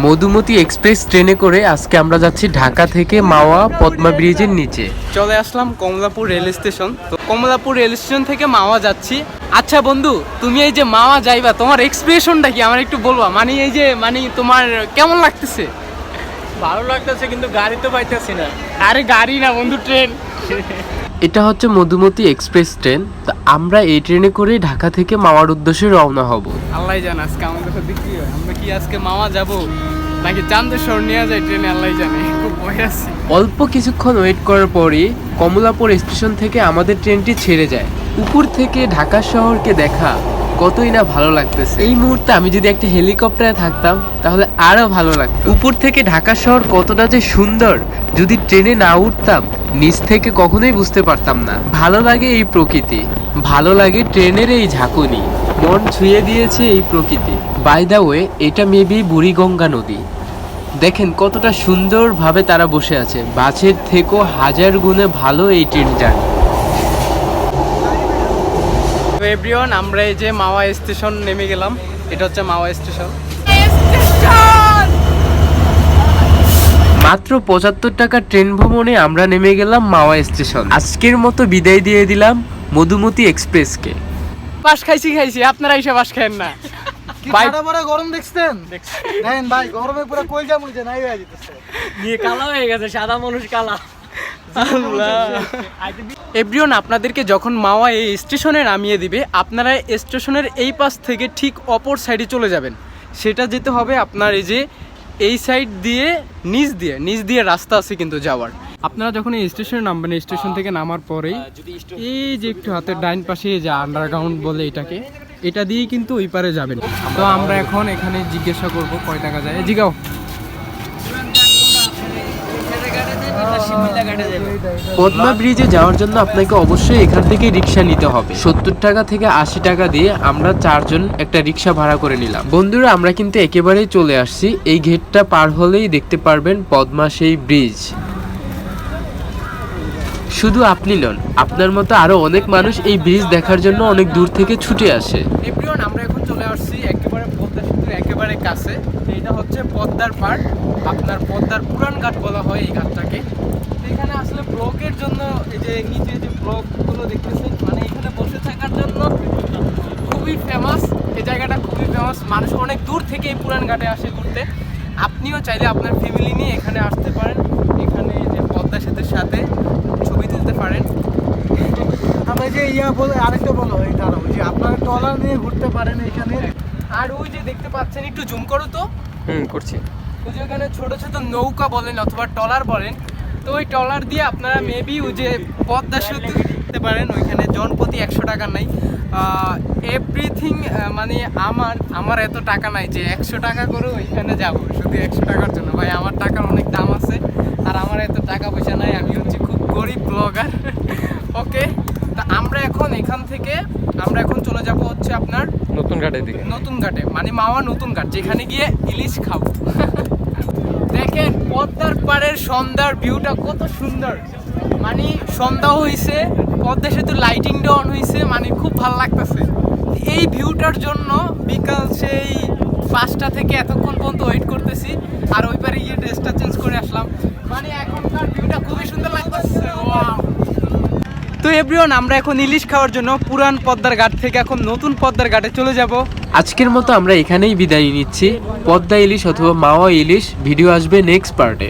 Madhumati express ট্রেনে করে আজকে আমরা যাচ্ছি ঢাকা থেকে মাওয়া পদ্মা ব্রিজের নিচে। চলে আসলাম কমলাপুর রেল স্টেশন। তো কমলাপুর রেল স্টেশন থেকে মাওয়া যাচ্ছি। আচ্ছা বন্ধু তুমি এই যে মাওয়া যাইবা তোমার এক্সপ্রেশনটা কি? আমার একটু বলবা। মানে এই যে মানে তোমার কেমন লাগতেছে? ভালো লাগতেছে কিন্তু গাড়ি তো পাইতেছি না। আরে গাড়ি না বন্ধু ট্রেন। এটা হচ্ছে মধুমতি এক্সপ্রেস ট্রেন। তো আমরা এই ট্রেনে করে ঢাকা থেকে মাওয়ার উদ্দেশ্যে রওনা হব। আল্লাহ জানে আজকে আমাদের সাথে কি হয়। কি আজকে মামা যাব? নাকি চান্দের শহর নিয়ে যায় ট্রেনে, আল্লাহ জানে, খুব ভয় আছে। অল্প কিছুক্ষণ ওয়েট করার পরে কমলাপুর স্টেশন থেকে আমাদের ট্রেনটি ছেড়ে যায়। উপর থেকে ঢাকা শহরকে দেখা কতই না ভালো লাগতেছে। এই মুহূর্তে আমি যদি একটা হেলিকপ্টারে থাকতাম, তাহলে আরও ভালো লাগতো। উপর থেকে ঢাকা শহর কতটা যে সুন্দর, যদি ট্রেনে না উঠতাম, নিচ থেকে কখনোই বুঝতে পারতাম না। ভালো লাগে এই প্রকৃতি, ভালো লাগে ট্রেনের এই ঝাঁকুনি। মন ছুঁয়ে দিয়েছে এই প্রকৃতি। বাই দা ওয়ে এটা মেবি বুড়িগঙ্গা নদী। দেখেন কতটা সুন্দরভাবে তারা বসে আছে। বাসের থেকেও হাজার গুণে ভালো এই ট্রেন জার্নি এভরিওয়ান আমরা এই যে মাওয়া স্টেশন নেমে গেলাম। এটা হচ্ছে মাওয়া স্টেশন। মাত্র পঁচাত্তর টাকা ট্রেন ভ্রমণে আমরা নেমে গেলাম মাওয়া স্টেশন। আজকের মতো বিদায় দিয়ে দিলাম মধুমতি এক্সপ্রেসকে। বাস খাইছি খাইছি। আপনারা এসে বাস খাইন না। ভাই বড় বড় গরম দেখছেন? দেখেন ভাই গরমে পুরো নাই হয়ে যেতেছে নিয়ে কালা হয়ে গেছে সাদা মানুষ কালা। এভরিওন আপনাদেরকে যখন মাওয়া এই স্টেশনে নামিয়ে দিবে আপনারা স্টেশনের এই পাশ থেকে ঠিক অপর সাইডে চলে যাবেন। সেটা যেতে হবে আপনার এই যে এই সাইড দিয়ে নিচ দিয়ে নিচ দিয়ে রাস্তা আছে কিন্তু যাওয়ার। আপনারা যখন এই স্টেশনে নামবেন এই স্টেশন থেকে নামার পরেই এই যে একটু হাতের ডাইন পাশে যে আন্ডারগ্রাউন্ড বলে এটাকে এটা দিয়েই কিন্তু ওই পারে যাবেন। তো আমরা এখন এখানে জিজ্ঞাসা করব কয় টাকা যায়। জিগাও। পদ্মা ব্রিজে যাওয়ার জন্য আপনাকে অবশ্যই এখান থেকে রিক্সা নিতে হবে। সত্তর টাকা থেকে আশি টাকা দিয়ে আমরা চারজন একটা রিক্সা ভাড়া করে নিলাম। বন্ধুরা, আমরা কিন্তু একেবারেই চলে আসছি। এই ঘেটটা পার হলেই দেখতে পারবেন পদ্মা সেই ব্রিজ। শুধু আপনি নন, আপনার মতো আরও অনেক মানুষ এই ব্রিজ দেখার জন্য অনেক দূর থেকে ছুটে আসে। এভরিওয়ান, আমরা এখন চলে আসছি একেবারে পদ্মা সেতুর একেবারে কাছে। এটা হচ্ছে পদ্মার পাড়। আপনার পদ্মার পুরান ঘাট বলা হয় এই ঘাটটাকে। এখানে আসলে ব্লকের জন্য এই যে নিচে যে ব্লকগুলো দেখতেছেন মানে এখানে বসে থাকার জন্য খুবই ফেমাস এই জায়গাটা খুবই ফেমাস মানুষ অনেক দূর থেকে এই পুরান ঘাটে আসে ঘুরতে। আপনিও চাইলে আপনার ফ্যামিলি নিয়ে এখানে আসতে পারেন এখানে যে পদ্মা সেতুর সাথে ছবি তুলতে পারেন আমরা যে ইয়া বলে আরেকটা বলো এই দাঁড়াও যে আপনারা ট্রলার নিয়ে ঘুরতে পারেন এখানে। আর ওই যে দেখতে পাচ্ছেন একটু জুম করো তো। হুম করছি। ওই যে ওখানে ছোট ছোট নৌকা বলেন অথবা ট্রলার বলেন তো ওই ট্রলার দিয়ে আপনারা মেবি ওই যে পদ্মা সেতু দেখতে পারেন ওইখানে জনপ্রতি একশো টাকা নাই। এভরিথিং মানে আমার আমার এত টাকা নাই যে একশো টাকা করে ওইখানে যাব শুধু একশো টাকার জন্য। ভাই আমার টাকার অনেক দাম আছে আর আমার এত টাকা পয়সা নাই আমি হচ্ছে খুব গরিব ব্লগার ওকে তা আমরা এখন এখান থেকে আমরা এখন চলে যাব হচ্ছে আপনার নতুন ঘাটের দিকে। নতুন ঘাটে মানে মাওয়া নতুন ঘাট যেখানে গিয়ে ইলিশ খাব। দেখেন পদ্মার পাড়ের সন্ধ্যার ভিউটা কত সুন্দর। মানে সন্ধ্যা হইছে পদ্মা সেতু লাইটিংটা অন হইছে মানে খুব ভালো লাগতেছে। এই ভিউটার জন্য বিকাল সেই পাঁচটা থেকে এতক্ষণ পর্যন্ত ওয়েট করতেছি আর ওই পারে গিয়ে ড্রেসটা চেঞ্জ করে আসলাম মানে এখনকার ভিউটা খুবই সুন্দর লাগতেছে ওয়াও তো এব্রিয়ন আমরা এখন ইলিশ খাওয়ার জন্য পুরান পদ্মার ঘাট থেকে এখন নতুন পদ্মার ঘাটে চলে যাব। আজকের মতো আমরা এখানেই বিদায় নিচ্ছি। পদ্মা ইলিশ অথবা মাওয়া ইলিশ, ভিডিও আসবে নেক্সট পার্টে